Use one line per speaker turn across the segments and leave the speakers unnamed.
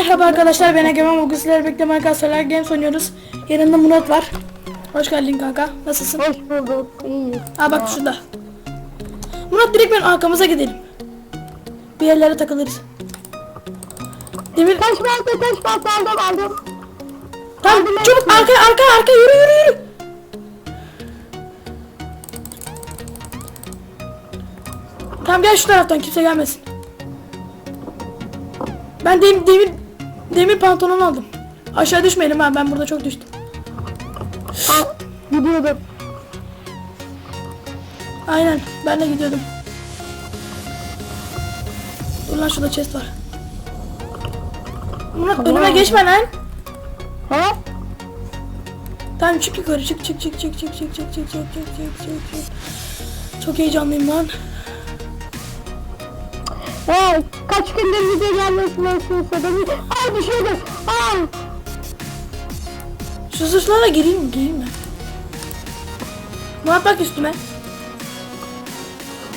Merhaba arkadaşlar ben Egemen bugün sizlerle birlikte Minecraft Solar Games oynuyoruz. Yanında Murat var. Hoş geldin kanka. Nasılsın?
Hoş bulduk. İyi.
Aa bak şurada. Murat direkt ben arkamıza gidelim. Bir yerlere takılırız. Demir
Taş balta taş balta aldım aldım.
tamam
Hadi
çabuk
Mert'im.
arkaya arkaya arkaya yürü yürü yürü. Tamam gel şu taraftan kimse gelmesin. Ben demir demir demir pantolon aldım. Aşağı düşmeyelim ha ben burada çok düştüm.
Ha, gidiyordum.
Aynen ben de gidiyordum. Dur lan şurada chest var. Murat
Tamam.
önüme geçme lan.
He?
Tamam çık yukarı çık çık çık çık çık çık çık çık çık çık çık çık. Çok heyecanlıyım lan.
He, kaç gündür video gelmesini istedim. Aa düşüyordum. Aa.
Şu zırhlara gireyim? Gireyim mi? Murat bak üstüme.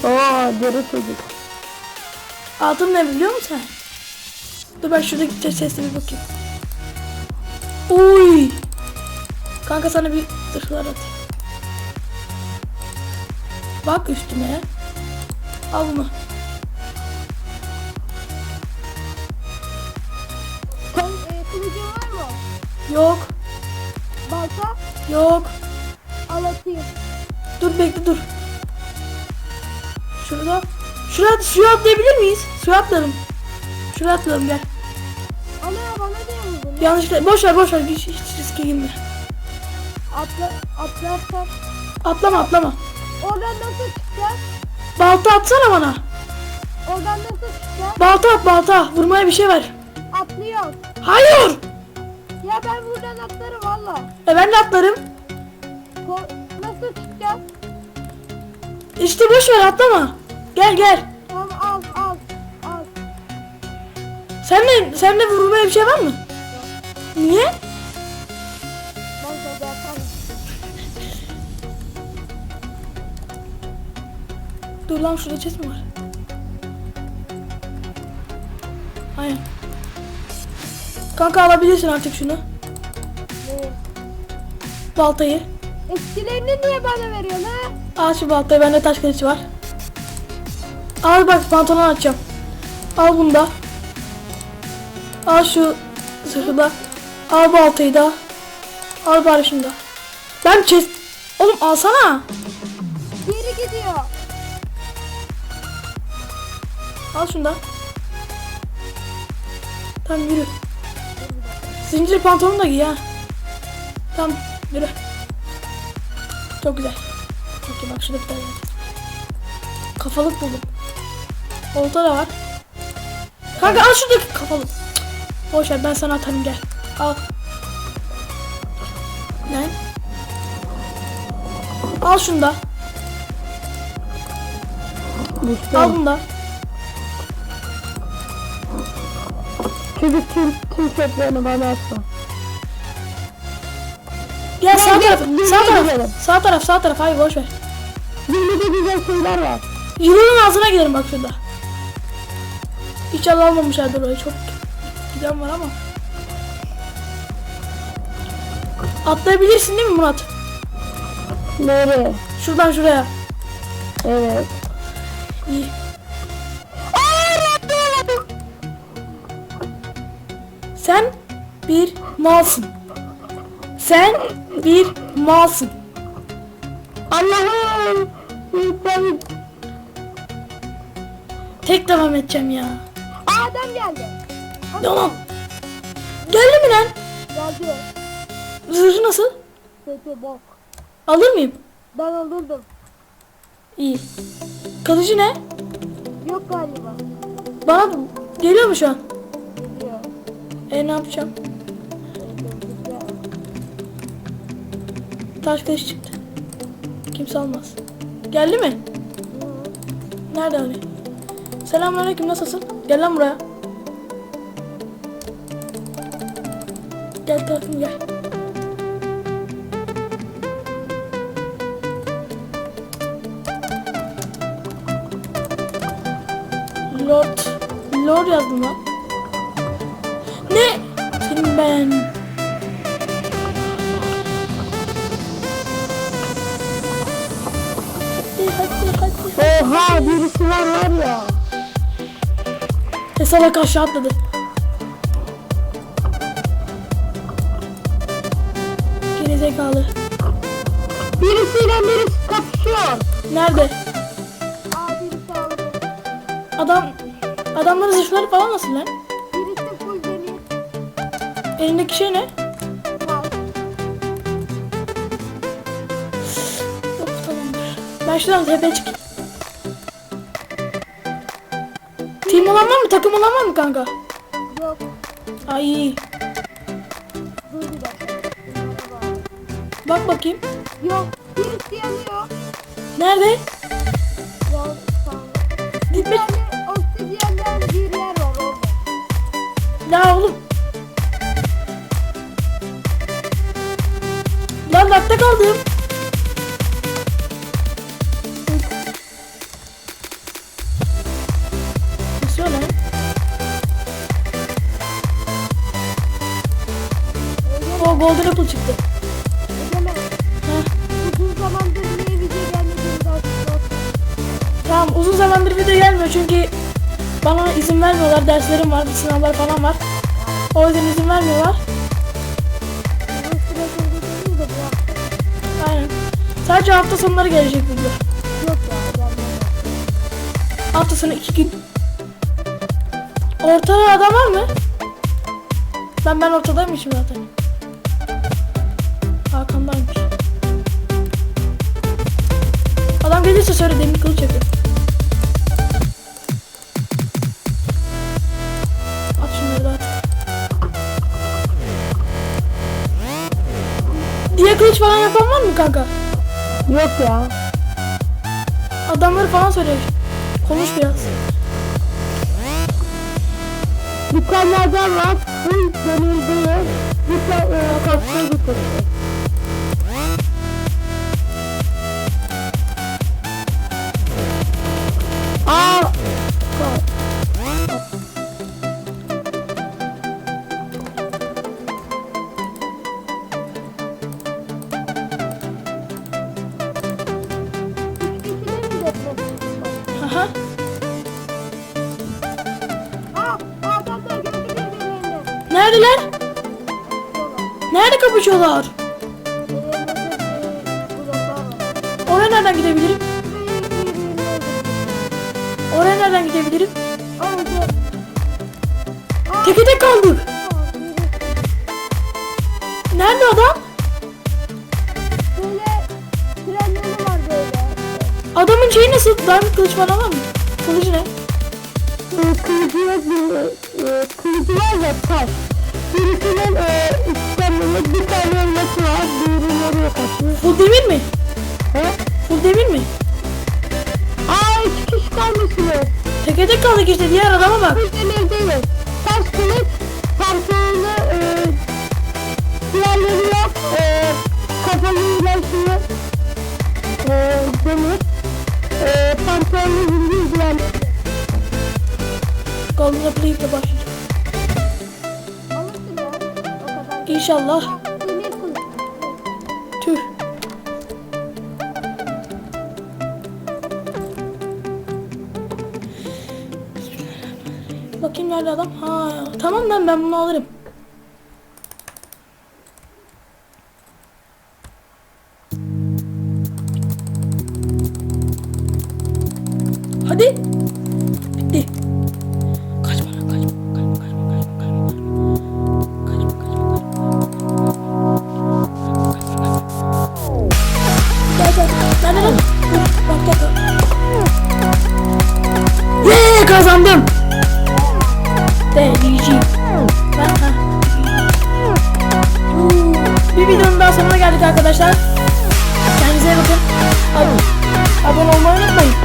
Oo deri çocuk.
Altın ne biliyor musun sen? Dur ben şuradaki chest'e bir bakayım. Uy. Kanka sana bir zırhlar atayım. Bak üstüme. Al bunu. Yok.
Balta
Yok.
al atayım.
Dur bekle dur. Şurada. Şuraya suya atlayabilir miyiz? Suya atlarım. Şuraya atlayalım gel.
Ana bana diyor musun?
Yanlışlıkla boş ver boş ver hiç, hiç riske girme.
Atla, atlarsan.
Atlama atlama.
Oradan nasıl çıkacağız?
Balta atsana bana.
Oradan nasıl çıkacağız?
Balta at balta. Vurmaya bir şey ver.
Atlıyoruz.
Hayır.
Ya ben buradan atlarım valla.
E ben de atlarım.
Ko- Nasıl çıkacağız?
İşte boş ver atlama. Gel gel.
Tamam al al al.
Sen de sen de vurmaya bir şey var mı? Niye?
Ben.
Dur lan şurada chest mi var? Kanka alabilirsin artık şunu.
Ne?
Baltayı.
Eskilerini niye bana veriyorsun ha?
Al şu baltayı bende taş kılıç var. Al bak pantolon açacağım. Al bunu da. Al şu zırhı da. Al baltayı da. Al bari şunu da. Ben chest... Oğlum alsana.
Geri gidiyor.
Al şunu da. Tamam yürü. Zincir pantolonu da giy ha. Tamam yürü. Çok güzel. Peki bak şurada bir tane. Kafalık buldum. Olta da var. Kanka al şuradaki kafalık. Boş ver ben sana atarım gel. Al. Ne? Al şunu da. Al bunu da.
Çocuk tüm, tüm setlerini bana atma.
Gel sağ taraf. Sağ taraf. Sağ taraf, sağ taraf. Hayır boş ver.
Burada güzel şeyler var.
Yılanın ağzına gidelim bak şurada. İnşallah almamışlardır orayı. Çok giden var ama. Atlayabilirsin değil mi Murat?
Nereye?
Şuradan şuraya.
Evet.
İyi. Sen bir malsın. Sen bir malsın.
Allah'ım. Ben...
Tek devam edeceğim ya.
Adam geldi.
Tamam. Geldi mi lan?
Geldi.
Zırhı nasıl?
Sesi bok.
Alır mıyım?
Ben alırdım.
İyi. Kalıcı ne?
Yok galiba.
Bana geliyor mu şu an? E ne yapacağım? Taş kılıç çıktı. Kimse almaz. Geldi mi? Nerede hani? Selamünaleyküm nasılsın? Gel lan buraya. Gel tarafım gel. Lord. Lord yazdım lan.
Oha birisi var var ya.
E salak aşağı atladı. Geri zekalı.
Birisiyle birisi kapışıyor.
Nerede?
Aa birisi aldı.
Adam adamların zırhları falan nasıl lan?
Birisi full demir.
Elindeki şey ne?
Var.
Yok tamamdır. Ben şuradan tepeye çıkayım. Team olan var mı? Takım olan var mı kanka?
Yok.
Ay
Dur bir dakika. Bunlara bağlı.
bak bakayım.
Yok. Birisi yanıyor.
Nerede?
Yok.
Gitme.
tane oksijenden bir yer var orada.
Ya oğlum. Lan lakta kaldım. Golden apple çıktı.
Uzun zamandır video
Tamam uzun zamandır video gelmiyor çünkü bana izin vermiyorlar. Derslerim var, sınavlar falan var. O yüzden izin vermiyorlar. Aynen. Sadece hafta sonları gelecek video.
Yok ya.
Hafta sonu iki gün. Ortada adam var mı? Ben ben ortadaymışım zaten. Gelirse söyle demir kılıç yapıyor. At şunları da at. Diye kılıç falan yapan var mı kanka?
Yok ya.
Adamları falan söyle. Konuş biraz.
Adam var. Full demir değil. Tane e, kapsayı bitirdi. Aa!
Neredeler? Nerede kapışıyorlar? Oraya nereden gidebilirim? Oraya nereden gidebilirim? Teke tek kaldık. Nerede adam? Adamın şeyi nasıl? Diamond kılıç falan var mı? Kılıcı ne?
Kılıcı yok kılıcı var ya taş. Birisinin e, üstlerinde bir tane elması var. Diğeri nereye kaçıyor?
Full demir mi?
He?
Full demir mi?
Aa iki kişi kalmışsınız.
Teke tek kaldık işte diğer adama bak.
Bu demir değil. Taş kılıç, pantolonu, e, diğerleri yok. E, kafalıyla şunu e, demir. E, pantolonu zincir diğerleri.
Golden Apple'ı yıkla başlayacağım. İnşallah. Tüh. Bakayım nerede adam? Ha, tamam ben ben bunu alırım. Ve kazandım. Deneyeceğim. Bir videonun daha sonuna geldik arkadaşlar. Kendinize bakın. Abone, abone olmayı unutmayın.